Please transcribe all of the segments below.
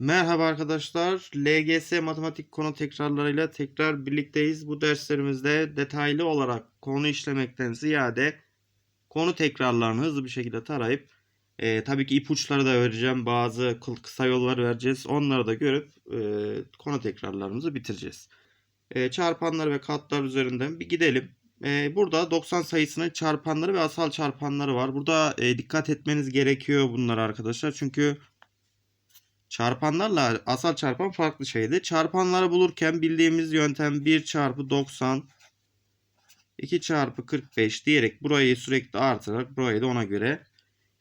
Merhaba arkadaşlar. LGS matematik konu tekrarlarıyla tekrar birlikteyiz. Bu derslerimizde detaylı olarak konu işlemekten ziyade konu tekrarlarını hızlı bir şekilde tarayıp e, tabii ki ipuçları da vereceğim. Bazı kı- kısa yollar vereceğiz. Onları da görüp e, konu tekrarlarımızı bitireceğiz. E, çarpanlar ve katlar üzerinden bir gidelim. E, burada 90 sayısının çarpanları ve asal çarpanları var. Burada e, dikkat etmeniz gerekiyor bunlar arkadaşlar. Çünkü Çarpanlarla asal çarpan farklı şeydi. Çarpanları bulurken bildiğimiz yöntem 1 çarpı 90 2 çarpı 45 diyerek burayı sürekli artırarak burayı da ona göre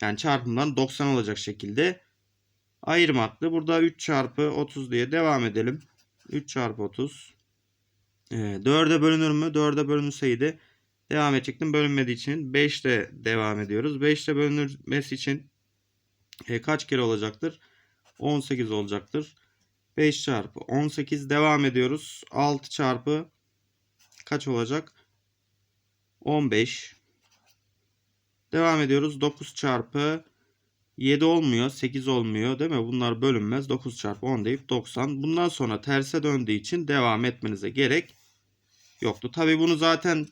yani çarpımdan 90 olacak şekilde ayırmaktı. Burada 3 çarpı 30 diye devam edelim. 3 çarpı 30 ee, 4'e bölünür mü? 4'e bölünseydi devam edecektim. Bölünmediği için 5 ile devam ediyoruz. 5 ile bölünmesi için e, kaç kere olacaktır? 18 olacaktır. 5 çarpı 18 devam ediyoruz. 6 çarpı kaç olacak? 15. Devam ediyoruz. 9 çarpı 7 olmuyor. 8 olmuyor değil mi? Bunlar bölünmez. 9 çarpı 10 deyip 90. Bundan sonra terse döndüğü için devam etmenize gerek yoktu. Tabi bunu zaten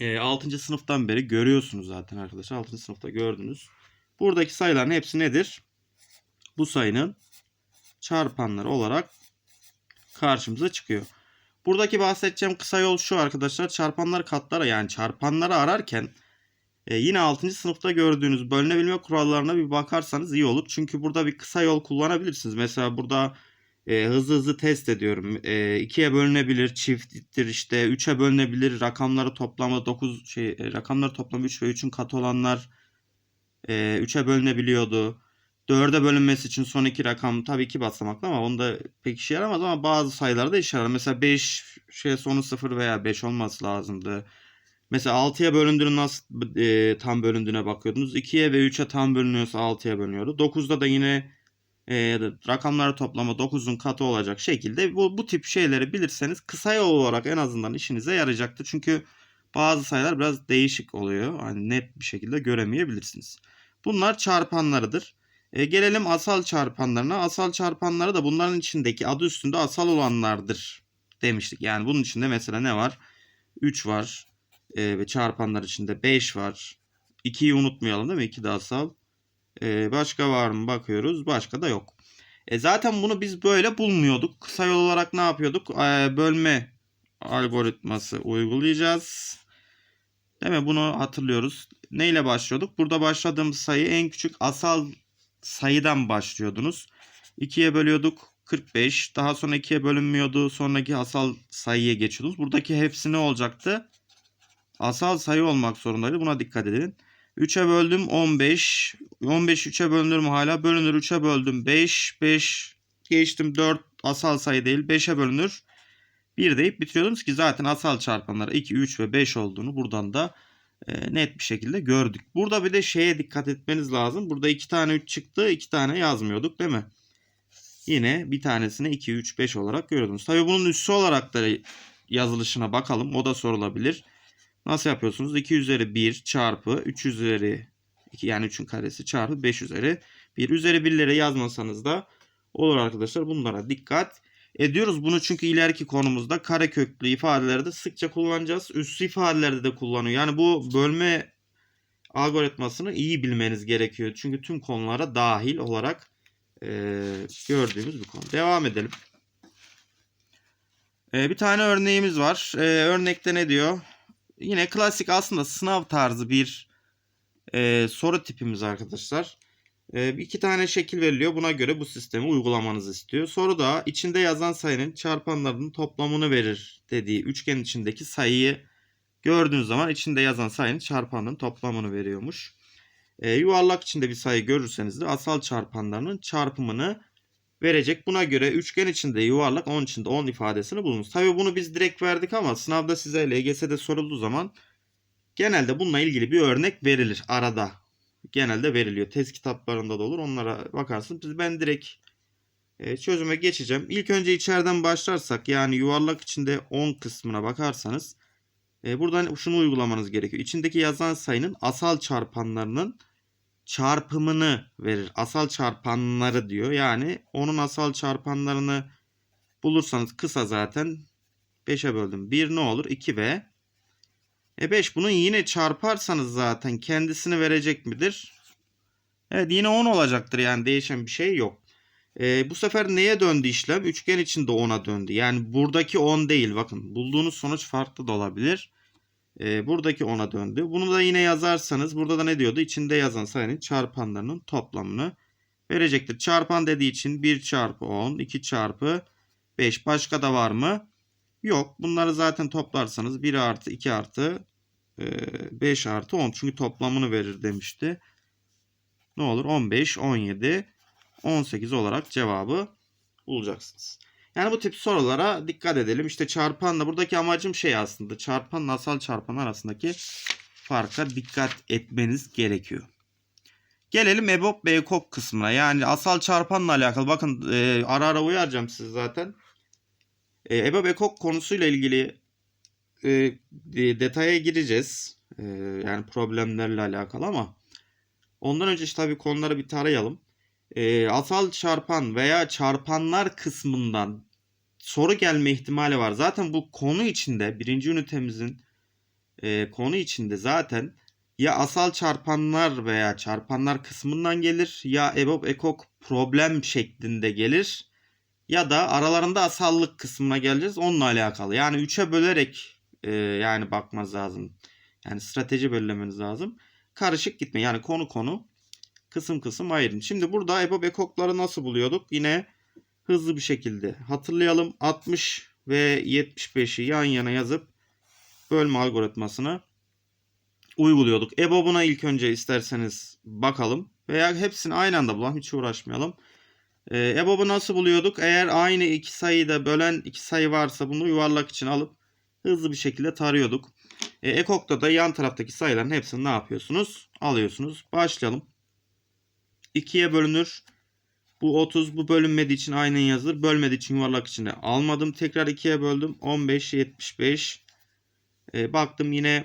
e, 6. sınıftan beri görüyorsunuz zaten arkadaşlar. 6. sınıfta gördünüz. Buradaki sayıların hepsi nedir? Bu sayının çarpanları olarak karşımıza çıkıyor. Buradaki bahsedeceğim kısa yol şu arkadaşlar. Çarpanlar katlara yani çarpanları ararken e, yine 6. sınıfta gördüğünüz bölünebilme kurallarına bir bakarsanız iyi olur. Çünkü burada bir kısa yol kullanabilirsiniz. Mesela burada e, hızlı hızlı test ediyorum. E, 2'ye bölünebilir, çifttir işte 3'e bölünebilir. Rakamları toplamı 9 şey e, rakamları toplamı 3 ve 3'ün katı olanlar e, 3'e bölünebiliyordu. 4'e bölünmesi için son iki rakam tabii ki basamaklı ama onda pek işe yaramaz ama bazı sayılarda işe yarar. Mesela 5 şey sonu 0 veya 5 olması lazımdı. Mesela 6'ya bölündüğünü nasıl e, tam bölündüğüne bakıyordunuz. 2'ye ve 3'e tam bölünüyorsa 6'ya bölünüyordu. 9'da da yine e, rakamları toplama 9'un katı olacak şekilde bu, bu tip şeyleri bilirseniz kısa yol olarak en azından işinize yarayacaktır. Çünkü bazı sayılar biraz değişik oluyor. Hani net bir şekilde göremeyebilirsiniz. Bunlar çarpanlarıdır. E, gelelim asal çarpanlarına. Asal çarpanları da bunların içindeki adı üstünde asal olanlardır demiştik. Yani bunun içinde mesela ne var? 3 var. E, ve çarpanlar içinde 5 var. 2'yi unutmayalım değil mi? 2 de asal. E, başka var mı bakıyoruz. Başka da yok. E, zaten bunu biz böyle bulmuyorduk. Kısa yol olarak ne yapıyorduk? E, bölme algoritması uygulayacağız. Değil mi? Bunu hatırlıyoruz. Neyle başlıyorduk? Burada başladığımız sayı en küçük asal sayıdan başlıyordunuz. 2'ye bölüyorduk 45. Daha sonra 2'ye bölünmüyordu. Sonraki asal sayıya geçiyordunuz. Buradaki hepsi ne olacaktı? Asal sayı olmak zorundaydı. Buna dikkat edin. 3'e böldüm 15. 15 3'e bölünür mü hala? Bölünür 3'e böldüm 5. 5 geçtim 4 asal sayı değil 5'e bölünür. 1 deyip bitiriyordunuz ki zaten asal çarpanlar 2, 3 ve 5 olduğunu buradan da net bir şekilde gördük. Burada bir de şeye dikkat etmeniz lazım. Burada 2 tane 3 çıktı 2 tane yazmıyorduk değil mi? Yine bir tanesini 2, 3, 5 olarak görüyordunuz. Tabii bunun üssü olarak da yazılışına bakalım. O da sorulabilir. Nasıl yapıyorsunuz? 2 üzeri 1 çarpı 3 üzeri 2 yani 3'ün karesi çarpı 5 üzeri 1 üzeri 1'lere yazmasanız da olur arkadaşlar. Bunlara dikkat ediyoruz. Bunu çünkü ileriki konumuzda kare köklü ifadelerde sıkça kullanacağız. Üssü ifadelerde de kullanıyor. Yani bu bölme algoritmasını iyi bilmeniz gerekiyor. Çünkü tüm konulara dahil olarak e, gördüğümüz bir konu. Devam edelim. E, bir tane örneğimiz var. E, örnekte ne diyor? Yine klasik aslında sınav tarzı bir e, soru tipimiz arkadaşlar. E, iki tane şekil veriliyor. Buna göre bu sistemi uygulamanızı istiyor. Soruda içinde yazan sayının çarpanlarının toplamını verir dediği üçgen içindeki sayıyı gördüğünüz zaman içinde yazan sayının çarpanının toplamını veriyormuş. E, yuvarlak içinde bir sayı görürseniz de asal çarpanlarının çarpımını verecek. Buna göre üçgen içinde yuvarlak 10 içinde 10 ifadesini bulunuz. Tabi bunu biz direkt verdik ama sınavda size LGS'de sorulduğu zaman genelde bununla ilgili bir örnek verilir arada. Genelde veriliyor. Test kitaplarında da olur. Onlara bakarsınız. Ben direkt e, çözüme geçeceğim. İlk önce içeriden başlarsak yani yuvarlak içinde 10 kısmına bakarsanız e, buradan şunu uygulamanız gerekiyor. İçindeki yazan sayının asal çarpanlarının çarpımını verir. Asal çarpanları diyor. Yani onun asal çarpanlarını bulursanız kısa zaten 5'e böldüm. 1 ne olur? 2b. E 5 bunun yine çarparsanız zaten kendisini verecek midir? Evet yine 10 olacaktır yani değişen bir şey yok. E, bu sefer neye döndü işlem? Üçgen içinde 10'a döndü. Yani buradaki 10 değil bakın. Bulduğunuz sonuç farklı da olabilir. E, buradaki 10'a döndü. Bunu da yine yazarsanız burada da ne diyordu? İçinde yazan sayının çarpanlarının toplamını verecektir. Çarpan dediği için 1 çarpı 10, 2 çarpı 5. Başka da var mı? Yok. Bunları zaten toplarsanız 1 artı 2 artı 5 artı 10. Çünkü toplamını verir demişti. Ne olur? 15, 17, 18 olarak cevabı bulacaksınız. Yani bu tip sorulara dikkat edelim. İşte çarpanla buradaki amacım şey aslında. Çarpanla asal çarpan arasındaki farka dikkat etmeniz gerekiyor. Gelelim EBOB ve EKOK kısmına. Yani asal çarpanla alakalı. Bakın e, ara ara uyaracağım sizi zaten. E, EBOB EKOK konusuyla ilgili e, de- detaya gireceğiz. E, yani problemlerle alakalı ama ondan önce işte tabii konuları bir tarayalım. E, asal çarpan veya çarpanlar kısmından soru gelme ihtimali var. Zaten bu konu içinde birinci ünitemizin e, konu içinde zaten ya asal çarpanlar veya çarpanlar kısmından gelir ya EBOB ekok problem şeklinde gelir ya da aralarında asallık kısmına geleceğiz onunla alakalı. Yani 3'e bölerek e, yani bakmanız lazım. Yani strateji belirlemeniz lazım. Karışık gitme yani konu konu kısım kısım ayırın. Şimdi burada EBOB ekokları nasıl buluyorduk? Yine hızlı bir şekilde hatırlayalım. 60 ve 75'i yan yana yazıp bölme algoritmasını uyguluyorduk. EBOB'una ilk önce isterseniz bakalım. Veya hepsini aynı anda bulalım. Hiç uğraşmayalım. Ee, EBOB'u nasıl buluyorduk? Eğer aynı iki sayıda bölen iki sayı varsa bunu yuvarlak için alıp hızlı bir şekilde tarıyorduk. Ee, EKOK'ta da yan taraftaki sayıların hepsini ne yapıyorsunuz? Alıyorsunuz. Başlayalım. 2'ye bölünür. Bu 30 bu bölünmediği için aynen yazılır. Bölmediği için yuvarlak içine almadım. Tekrar 2'ye böldüm. 15, 75. Ee, baktım yine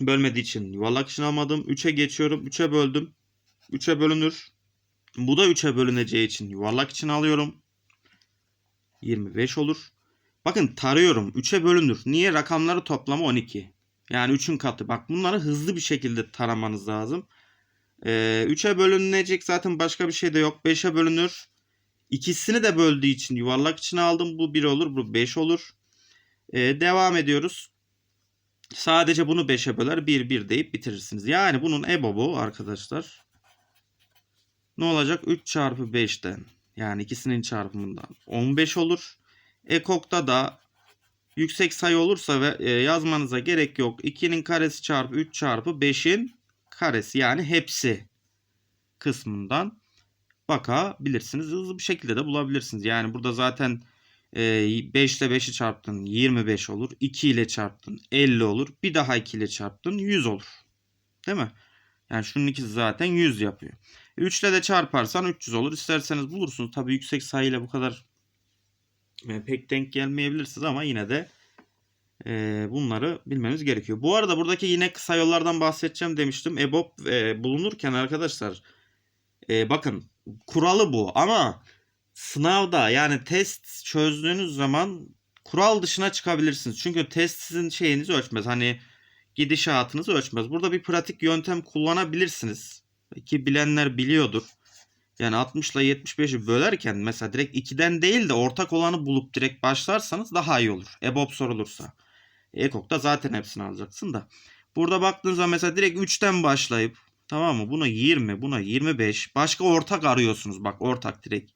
bölmediği için yuvarlak için almadım. 3'e geçiyorum. 3'e böldüm. 3'e bölünür. Bu da 3'e bölüneceği için yuvarlak için alıyorum. 25 olur. Bakın tarıyorum. 3'e bölünür. Niye? Rakamları toplamı 12. Yani 3'ün katı. Bak bunları hızlı bir şekilde taramanız lazım. Ee, 3'e bölünecek zaten başka bir şey de yok. 5'e bölünür. İkisini de böldüğü için yuvarlak içine aldım. Bu 1 olur. Bu 5 olur. Ee, devam ediyoruz. Sadece bunu 5'e böler 1 1 deyip bitirirsiniz. Yani bunun EBOB'u arkadaşlar ne olacak? 3 çarpı 5'ten yani ikisinin çarpımından 15 olur. Ekok'ta da yüksek sayı olursa ve e, yazmanıza gerek yok. 2'nin karesi çarpı 3 çarpı 5'in karesi yani hepsi kısmından bakabilirsiniz. Hızlı bir şekilde de bulabilirsiniz. Yani burada zaten e, 5 ile 5'i çarptın 25 olur. 2 ile çarptın 50 olur. Bir daha 2 ile çarptın 100 olur. Değil mi? Yani şunun ikisi zaten 100 yapıyor. 3 ile de çarparsan 300 olur. İsterseniz bulursunuz. Tabii yüksek sayıyla bu kadar e, pek denk gelmeyebilirsiniz ama yine de e, bunları bilmeniz gerekiyor. Bu arada buradaki yine kısa yollardan bahsedeceğim demiştim. EBOB e, bulunurken arkadaşlar e, bakın kuralı bu ama sınavda yani test çözdüğünüz zaman kural dışına çıkabilirsiniz. Çünkü test sizin şeyinizi ölçmez. Hani gidişatınızı ölçmez. Burada bir pratik yöntem kullanabilirsiniz. Ki bilenler biliyordur. Yani 60 ile 75'i bölerken mesela direkt 2'den değil de ortak olanı bulup direkt başlarsanız daha iyi olur. EBOB sorulursa. Ekok'ta zaten hepsini alacaksın da. Burada baktığınızda mesela direkt 3'ten başlayıp tamam mı? Buna 20, buna 25. Başka ortak arıyorsunuz bak ortak direkt.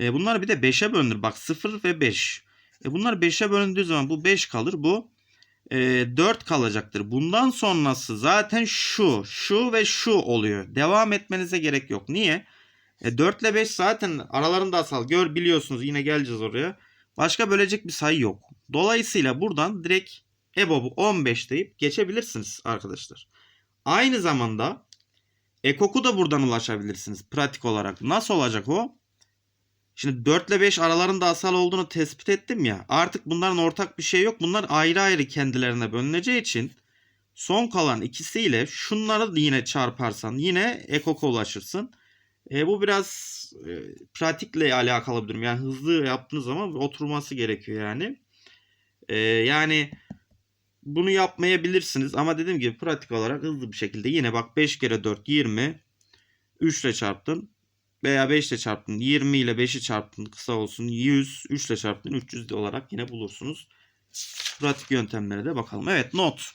E, bunlar bir de 5'e bölünür. Bak 0 ve 5. E, bunlar 5'e bölündüğü zaman bu 5 kalır. Bu e, 4 kalacaktır. Bundan sonrası zaten şu, şu ve şu oluyor. Devam etmenize gerek yok. Niye? E, 4 ile 5 zaten aralarında asal. Gör biliyorsunuz yine geleceğiz oraya. Başka bölecek bir sayı yok. Dolayısıyla buradan direkt EBOB'u 15 deyip geçebilirsiniz arkadaşlar. Aynı zamanda EKOK'u da buradan ulaşabilirsiniz pratik olarak. Nasıl olacak o? Şimdi 4 ile 5 aralarında asal olduğunu tespit ettim ya. Artık bunların ortak bir şey yok. Bunlar ayrı ayrı kendilerine bölüneceği için Son kalan ikisiyle şunları yine çarparsan yine ekoka ulaşırsın. E, bu biraz e, pratikle alakalı bir durum. Yani hızlı yaptığınız zaman oturması gerekiyor yani. E, yani bunu yapmayabilirsiniz ama dediğim gibi pratik olarak hızlı bir şekilde yine bak 5 kere 4 20 3 ile çarptın veya 5 ile çarptın 20 ile 5'i çarptın kısa olsun 100 3 ile çarptın 300 olarak yine bulursunuz. Pratik yöntemlere de bakalım. Evet not.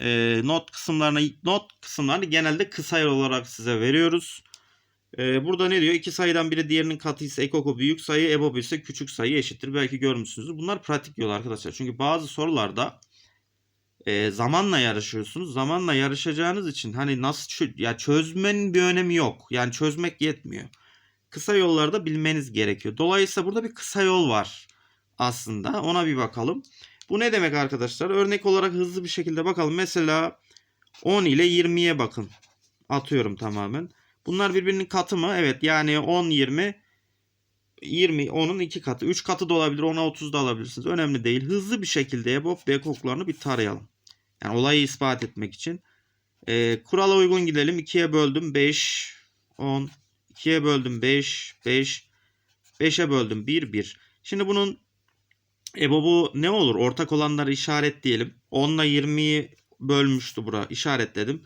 Ee, not kısımlarına not kısımlarını genelde kısa yol olarak size veriyoruz. Ee, burada ne diyor? İki sayıdan biri diğerinin katı ise ekoko büyük sayı, ebob ise küçük sayı eşittir. Belki görmüşsünüzdür. Bunlar pratik yol arkadaşlar. Çünkü bazı sorularda e, zamanla yarışıyorsunuz. Zamanla yarışacağınız için hani nasıl çö- ya çözmenin bir önemi yok. Yani çözmek yetmiyor. Kısa yollarda bilmeniz gerekiyor. Dolayısıyla burada bir kısa yol var aslında. Ona bir bakalım. Bu ne demek arkadaşlar? Örnek olarak hızlı bir şekilde bakalım. Mesela 10 ile 20'ye bakın. Atıyorum tamamen. Bunlar birbirinin katı mı? Evet yani 10 20 20 10'un 2 katı. 3 katı da olabilir. 10'a 30 da alabilirsiniz. Önemli değil. Hızlı bir şekilde EBOB ve ekoklarını bir tarayalım. Yani olayı ispat etmek için. Ee, kurala uygun gidelim. 2'ye böldüm 5 10 2'ye böldüm 5 5 5'e böldüm 1 1. Şimdi bunun EBOB'u ne olur? Ortak olanları işaretleyelim. 10 ile 20'yi bölmüştü bura. İşaretledim.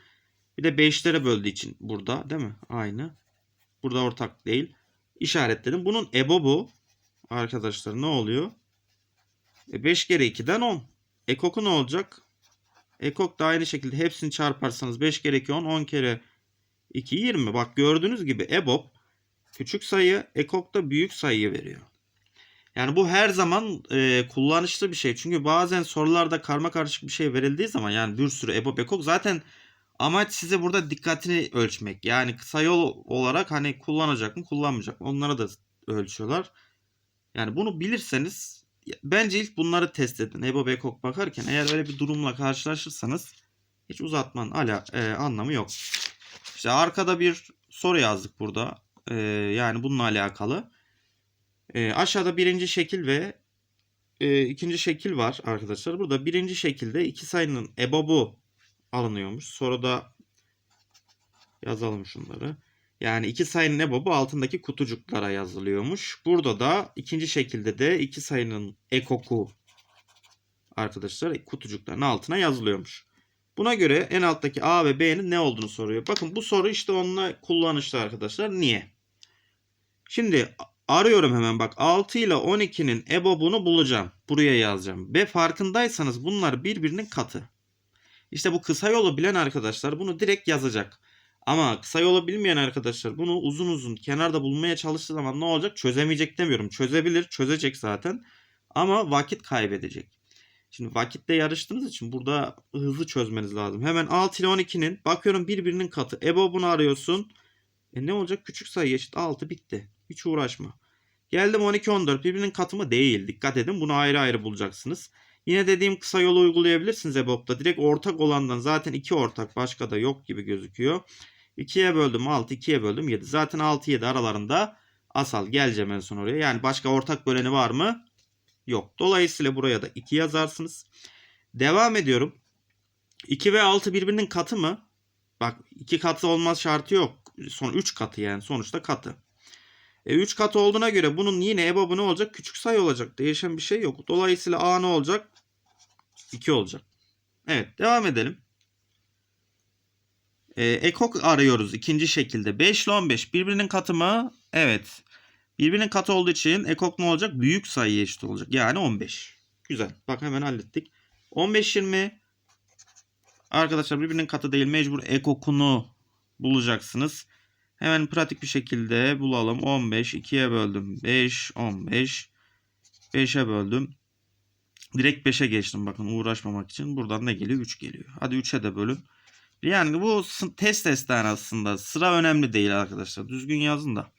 Bir de 5'lere böldüğü için burada değil mi? Aynı. Burada ortak değil. İşaretledim. Bunun EBOB'u arkadaşlar ne oluyor? E 5 kere 2'den 10. Ekok'u ne olacak? Ekok da aynı şekilde hepsini çarparsanız 5 kere 2 10, 10 kere 2 20. Bak gördüğünüz gibi EBOB küçük sayı, ekok da büyük sayıyı veriyor. Yani bu her zaman e, kullanışlı bir şey. Çünkü bazen sorularda karma karışık bir şey verildiği zaman yani bir sürü EBOB, ekok zaten amaç size burada dikkatini ölçmek. Yani kısa yol olarak hani kullanacak mı kullanmayacak mı onlara da ölçüyorlar. Yani bunu bilirseniz bence ilk bunları test edin. EBOB, ekok bakarken eğer öyle bir durumla karşılaşırsanız hiç uzatmanın ala, e, anlamı yok. İşte arkada bir soru yazdık burada. E, yani bununla alakalı. E, aşağıda birinci şekil ve e, ikinci şekil var arkadaşlar. Burada birinci şekilde iki sayının EBOB'u alınıyormuş. Soruda yazalım şunları. Yani iki sayının EBOB'u altındaki kutucuklara yazılıyormuş. Burada da ikinci şekilde de iki sayının ekoku arkadaşlar kutucukların altına yazılıyormuş. Buna göre en alttaki A ve B'nin ne olduğunu soruyor. Bakın bu soru işte onunla kullanışlı arkadaşlar. Niye? Şimdi arıyorum hemen bak 6 ile 12'nin EBOB'unu bulacağım. Buraya yazacağım. Ve farkındaysanız bunlar birbirinin katı. İşte bu kısa yolu bilen arkadaşlar bunu direkt yazacak. Ama kısa yolu bilmeyen arkadaşlar bunu uzun uzun kenarda bulmaya çalıştığı zaman ne olacak? Çözemeyecek demiyorum. Çözebilir, çözecek zaten. Ama vakit kaybedecek. Şimdi vakitte yarıştığınız için burada hızlı çözmeniz lazım. Hemen 6 ile 12'nin bakıyorum birbirinin katı. EBOB'unu arıyorsun. E ne olacak? Küçük sayı eşit 6 bitti. Hiç uğraşma. Geldim 12 14 birbirinin katı mı? Değil. Dikkat edin bunu ayrı ayrı bulacaksınız. Yine dediğim kısa yolu uygulayabilirsiniz EBOB'da. Direkt ortak olandan zaten 2 ortak başka da yok gibi gözüküyor. 2'ye böldüm 6, 2'ye böldüm 7. Zaten 6 7 aralarında asal geleceğim en son oraya. Yani başka ortak böleni var mı? Yok. Dolayısıyla buraya da 2 yazarsınız. Devam ediyorum. 2 ve 6 birbirinin katı mı? Bak 2 katı olmaz şartı yok. Son 3 katı yani sonuçta katı. E 3 katı olduğuna göre bunun yine EBOB'u ne olacak? Küçük sayı olacak. Değişen bir şey yok. Dolayısıyla A ne olacak? 2 olacak. Evet devam edelim. E, ekok arıyoruz ikinci şekilde. 5 ile 15 birbirinin katı mı? Evet. Birbirinin katı olduğu için ekok ne olacak? Büyük sayıya eşit olacak. Yani 15. Güzel. Bak hemen hallettik. 15 20 arkadaşlar birbirinin katı değil. Mecbur ekokunu bulacaksınız. Hemen pratik bir şekilde bulalım. 15 2'ye böldüm. 5 15 5'e böldüm. Direkt 5'e geçtim bakın uğraşmamak için. Buradan ne geliyor? 3 geliyor. Hadi 3'e de bölün. Yani bu test esnasında aslında. Sıra önemli değil arkadaşlar. Düzgün yazın da.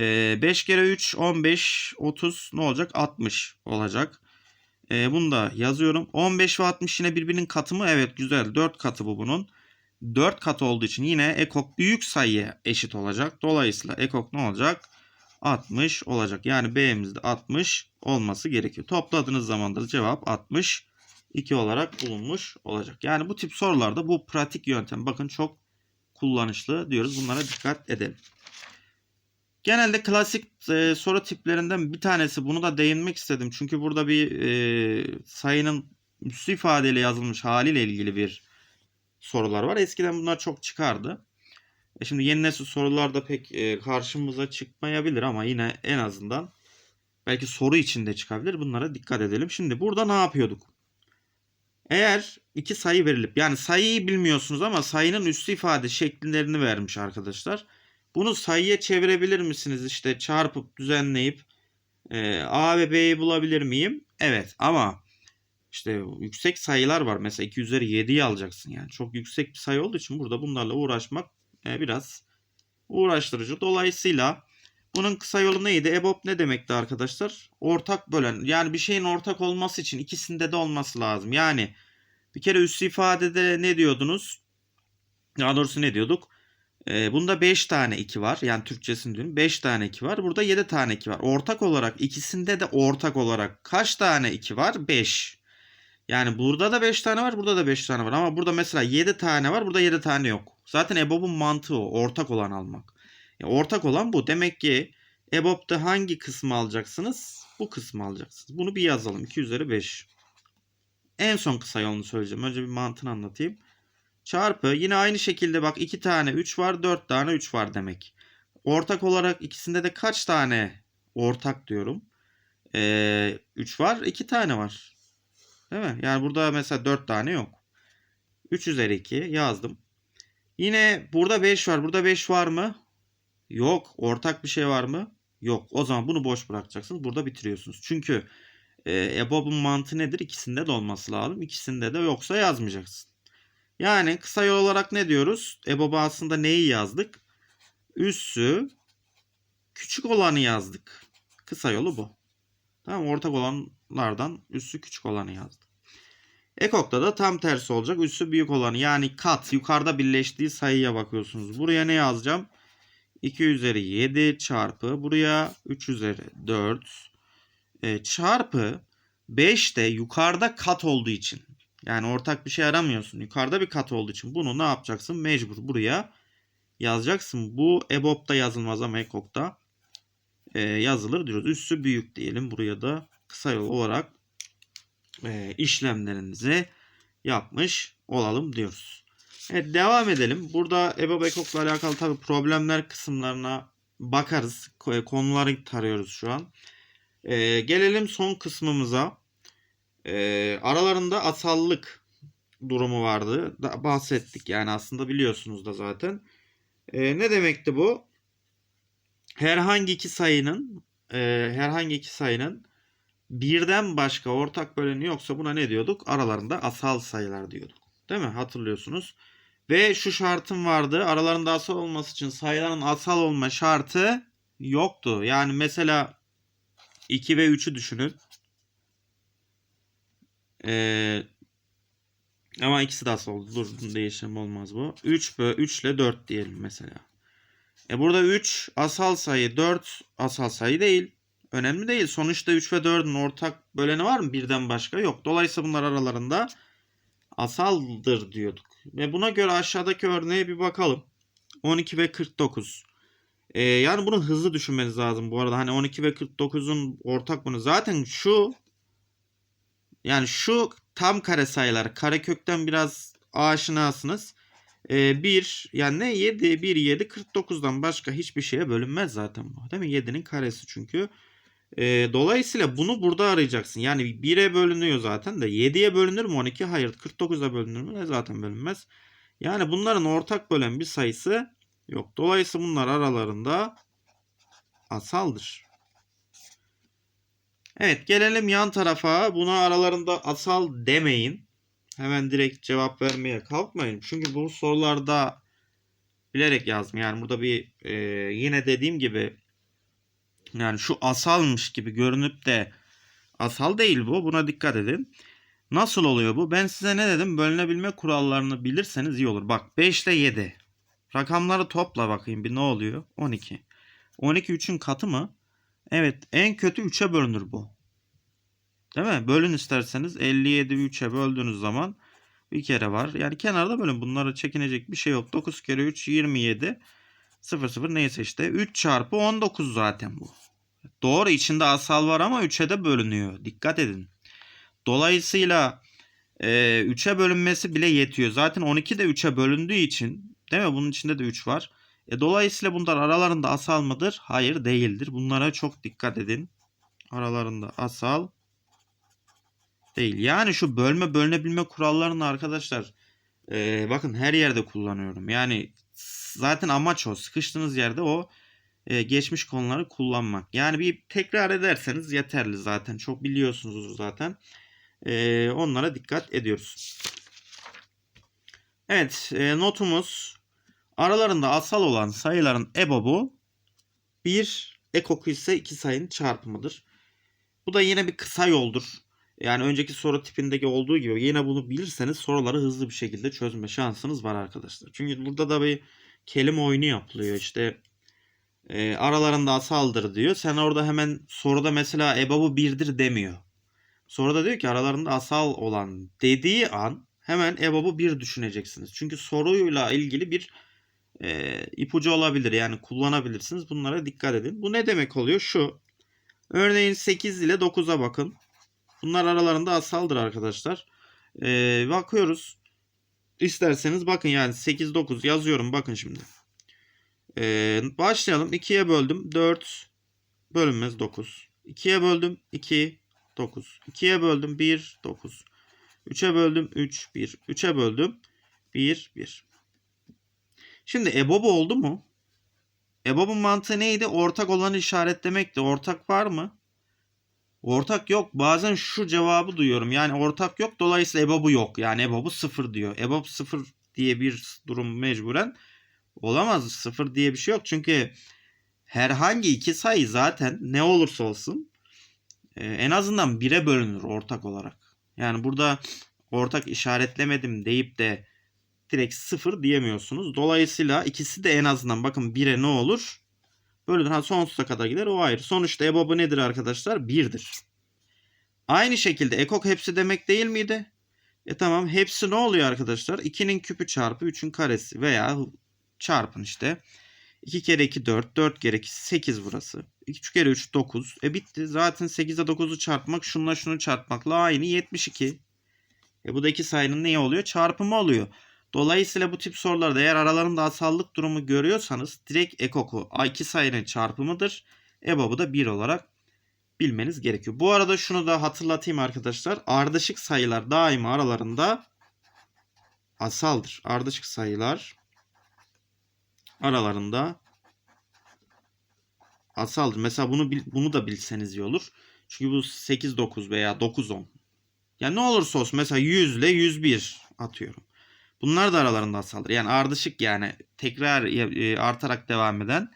Ee, 5 kere 3 15 30 ne olacak? 60 olacak. Ee, bunu da yazıyorum. 15 ve 60 yine birbirinin katı mı? Evet güzel. 4 katı bu bunun. 4 katı olduğu için yine ekok büyük sayıya eşit olacak. Dolayısıyla ekok ne olacak? 60 olacak. Yani B'mizde 60 olması gerekiyor. Topladığınız zaman da cevap 62 2 olarak bulunmuş olacak. Yani bu tip sorularda bu pratik yöntem bakın çok kullanışlı diyoruz. Bunlara dikkat edelim. Genelde klasik e, soru tiplerinden bir tanesi. Bunu da değinmek istedim. Çünkü burada bir e, sayının üstü ifadeyle yazılmış haliyle ilgili bir sorular var. Eskiden bunlar çok çıkardı. E şimdi yeni nesil sorularda pek e, karşımıza çıkmayabilir ama yine en azından belki soru içinde çıkabilir. Bunlara dikkat edelim. Şimdi burada ne yapıyorduk? Eğer iki sayı verilip yani sayıyı bilmiyorsunuz ama sayının üstü ifade şekillerini vermiş arkadaşlar. Bunu sayıya çevirebilir misiniz? İşte çarpıp düzenleyip e, A ve B'yi bulabilir miyim? Evet ama işte yüksek sayılar var. Mesela 2 üzeri 7'yi alacaksın yani. Çok yüksek bir sayı olduğu için burada bunlarla uğraşmak e, biraz uğraştırıcı. Dolayısıyla bunun kısa yolu neydi? EBOB ne demekti arkadaşlar? Ortak bölen. Yani bir şeyin ortak olması için ikisinde de olması lazım. Yani bir kere üst ifadede ne diyordunuz? Daha doğrusu ne diyorduk? Ee, bunda 5 tane 2 var. Yani Türkçesini diyorum. 5 tane 2 var. Burada 7 tane 2 var. Ortak olarak ikisinde de ortak olarak kaç tane 2 var? 5. Yani burada da 5 tane var. Burada da 5 tane var. Ama burada mesela 7 tane var. Burada 7 tane yok. Zaten EBOB'un mantığı o. Ortak olan almak. Ortak olan bu. Demek ki EBOB'da hangi kısmı alacaksınız? Bu kısmı alacaksınız. Bunu bir yazalım. 2 üzeri 5. En son kısa yolunu söyleyeceğim. Önce bir mantığını anlatayım. Çarpı yine aynı şekilde bak 2 tane 3 var 4 tane 3 var demek. Ortak olarak ikisinde de kaç tane ortak diyorum. Ee, 3 var 2 tane var. Değil mi? Yani burada mesela 4 tane yok. 3 üzeri 2 yazdım. Yine burada 5 var. Burada 5 var mı? Yok. Ortak bir şey var mı? Yok. O zaman bunu boş bırakacaksınız. Burada bitiriyorsunuz. Çünkü e, EBOB'un mantığı nedir? İkisinde de olması lazım. İkisinde de yoksa yazmayacaksın. Yani kısa yol olarak ne diyoruz? EBOB'a aslında neyi yazdık? Üssü küçük olanı yazdık. Kısa yolu bu. Tamam Ortak olanlardan üssü küçük olanı yazdık. Ekok'ta da tam tersi olacak. Üssü büyük olanı yani kat yukarıda birleştiği sayıya bakıyorsunuz. Buraya ne yazacağım? 2 üzeri 7 çarpı buraya 3 üzeri 4 e, çarpı 5 de yukarıda kat olduğu için yani ortak bir şey aramıyorsun. Yukarıda bir kat olduğu için bunu ne yapacaksın? Mecbur buraya yazacaksın. Bu EBOB'da yazılmaz ama EKOK'ta e, yazılır diyoruz. Üssü büyük diyelim. Buraya da kısa yol olarak e, işlemlerimizi yapmış olalım diyoruz. Evet devam edelim. Burada EBOB EKOK'la alakalı tabi problemler kısımlarına bakarız. Konuları tarıyoruz şu an. E, gelelim son kısmımıza. E, aralarında asallık durumu vardı. Da bahsettik yani aslında biliyorsunuz da zaten. E, ne demekti bu? Herhangi iki sayının e, herhangi iki sayının birden başka ortak böleni yoksa buna ne diyorduk? Aralarında asal sayılar diyorduk. Değil mi? Hatırlıyorsunuz. Ve şu şartım vardı. Aralarında asal olması için sayıların asal olma şartı yoktu. Yani mesela 2 ve 3'ü düşünün. Ee, ama ikisi de asal oldu. Dur değişim olmaz bu. 3 bö 3 ile 4 diyelim mesela. E burada 3 asal sayı 4 asal sayı değil. Önemli değil. Sonuçta 3 ve 4'ün ortak böleni var mı? Birden başka yok. Dolayısıyla bunlar aralarında asaldır diyorduk. Ve buna göre aşağıdaki örneğe bir bakalım. 12 ve 49. Ee, yani bunu hızlı düşünmeniz lazım bu arada. Hani 12 ve 49'un ortak bunu. Zaten şu yani şu tam kare sayılar. Karekökten biraz aşinasınız. Ee, 1 yani ne 7 1 7 49'dan başka hiçbir şeye bölünmez zaten bu. Değil mi? 7'nin karesi çünkü. Ee, dolayısıyla bunu burada arayacaksın. Yani 1'e bölünüyor zaten de 7'ye bölünür mü 12? Hayır. 49'a bölünür mü? E zaten bölünmez. Yani bunların ortak bölen bir sayısı yok. Dolayısıyla bunlar aralarında asaldır. Evet gelelim yan tarafa. Buna aralarında asal demeyin. Hemen direkt cevap vermeye kalkmayın. Çünkü bu sorularda bilerek yazdım. Yani burada bir e, yine dediğim gibi yani şu asalmış gibi görünüp de asal değil bu. Buna dikkat edin. Nasıl oluyor bu? Ben size ne dedim? Bölünebilme kurallarını bilirseniz iyi olur. Bak 5 ile 7. Rakamları topla bakayım bir ne oluyor? 12. 12 3'ün katı mı? Evet en kötü 3'e bölünür bu. Değil mi? Bölün isterseniz 57'yi 3'e böldüğünüz zaman bir kere var. Yani kenarda bölün. Bunlara çekinecek bir şey yok. 9 kere 3 27. 0 0 neyse işte. 3 çarpı 19 zaten bu. Doğru içinde asal var ama 3'e de bölünüyor. Dikkat edin. Dolayısıyla e, 3'e bölünmesi bile yetiyor. Zaten 12 de 3'e bölündüğü için değil mi? Bunun içinde de 3 var. E, dolayısıyla bunlar aralarında asal mıdır? Hayır değildir. Bunlara çok dikkat edin. Aralarında asal değil. Yani şu bölme bölünebilme kurallarını arkadaşlar e, bakın her yerde kullanıyorum. Yani zaten amaç o. Sıkıştığınız yerde o e, geçmiş konuları kullanmak. Yani bir tekrar ederseniz yeterli zaten. Çok biliyorsunuz zaten. E, onlara dikkat ediyoruz. Evet e, notumuz aralarında asal olan sayıların ebobu 1 ekoku ise iki sayının çarpımıdır. Bu da yine bir kısa yoldur. Yani önceki soru tipindeki olduğu gibi yine bunu bilirseniz soruları hızlı bir şekilde çözme şansınız var arkadaşlar. Çünkü burada da bir kelime oyunu yapılıyor. İşte e, aralarında asaldır diyor. Sen orada hemen soruda mesela ebabı birdir demiyor. Soruda diyor ki aralarında asal olan dediği an hemen ebabı bir düşüneceksiniz. Çünkü soruyla ilgili bir e, ipucu olabilir. Yani kullanabilirsiniz. Bunlara dikkat edin. Bu ne demek oluyor? Şu. Örneğin 8 ile 9'a bakın. Bunlar aralarında asaldır arkadaşlar. Ee, bakıyoruz. İsterseniz bakın yani 8 9 yazıyorum bakın şimdi. Ee, başlayalım. 2'ye böldüm 4 bölünmez 9. 2'ye böldüm 2 9. 2'ye böldüm 1 9. 3'e böldüm 3 1. 3'e böldüm 1 1. Şimdi EBOB oldu mu? EBOB'un mantığı neydi? Ortak olanı işaretlemekti. Ortak var mı? Ortak yok. Bazen şu cevabı duyuyorum. Yani ortak yok. Dolayısıyla EBOB'u yok. Yani EBOB'u sıfır diyor. EBOB sıfır diye bir durum mecburen olamaz. Sıfır diye bir şey yok. Çünkü herhangi iki sayı zaten ne olursa olsun e, en azından bire bölünür ortak olarak. Yani burada ortak işaretlemedim deyip de direkt sıfır diyemiyorsunuz. Dolayısıyla ikisi de en azından bakın bire ne olur? Bölünür. Ha sonsuza kadar gider o ayrı. Sonuçta EBOB'u nedir arkadaşlar? 1'dir. Aynı şekilde ekok hepsi demek değil miydi? E tamam hepsi ne oluyor arkadaşlar? 2'nin küpü çarpı 3'ün karesi veya çarpın işte. 2 kere 2 4, 4 kere 2 8 burası. 2 kere 3 9. E bitti. Zaten 8'e 9'u çarpmak şununla şunu çarpmakla aynı 72. E bu da iki sayının ne oluyor? Çarpımı oluyor. Dolayısıyla bu tip sorularda eğer aralarında asallık durumu görüyorsanız direkt ekoku iki sayının çarpımıdır. EBOB'u da 1 olarak bilmeniz gerekiyor. Bu arada şunu da hatırlatayım arkadaşlar. Ardışık sayılar daima aralarında asaldır. Ardışık sayılar aralarında asaldır. Mesela bunu bunu da bilseniz iyi olur. Çünkü bu 8 9 veya 9 10. Yani ne olursa olsun mesela 100 ile 101 atıyorum. Bunlar da aralarında asaldır. Yani ardışık yani tekrar e, artarak devam eden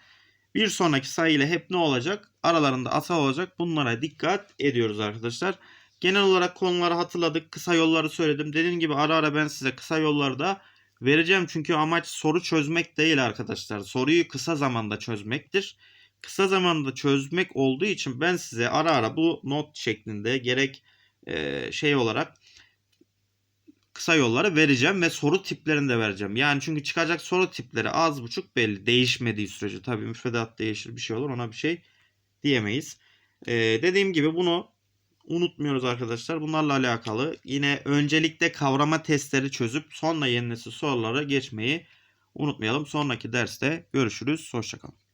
bir sonraki sayı ile hep ne olacak? Aralarında asal olacak. Bunlara dikkat ediyoruz arkadaşlar. Genel olarak konuları hatırladık. Kısa yolları söyledim. Dediğim gibi ara ara ben size kısa yolları da vereceğim. Çünkü amaç soru çözmek değil arkadaşlar. Soruyu kısa zamanda çözmektir. Kısa zamanda çözmek olduğu için ben size ara ara bu not şeklinde gerek e, şey olarak kısa yolları vereceğim ve soru tiplerini de vereceğim. Yani çünkü çıkacak soru tipleri az buçuk belli. Değişmediği sürece tabii müfredat değişir bir şey olur ona bir şey diyemeyiz. Ee, dediğim gibi bunu unutmuyoruz arkadaşlar. Bunlarla alakalı yine öncelikle kavrama testleri çözüp sonra yeni nesil sorulara geçmeyi unutmayalım. Sonraki derste görüşürüz. Hoşçakalın.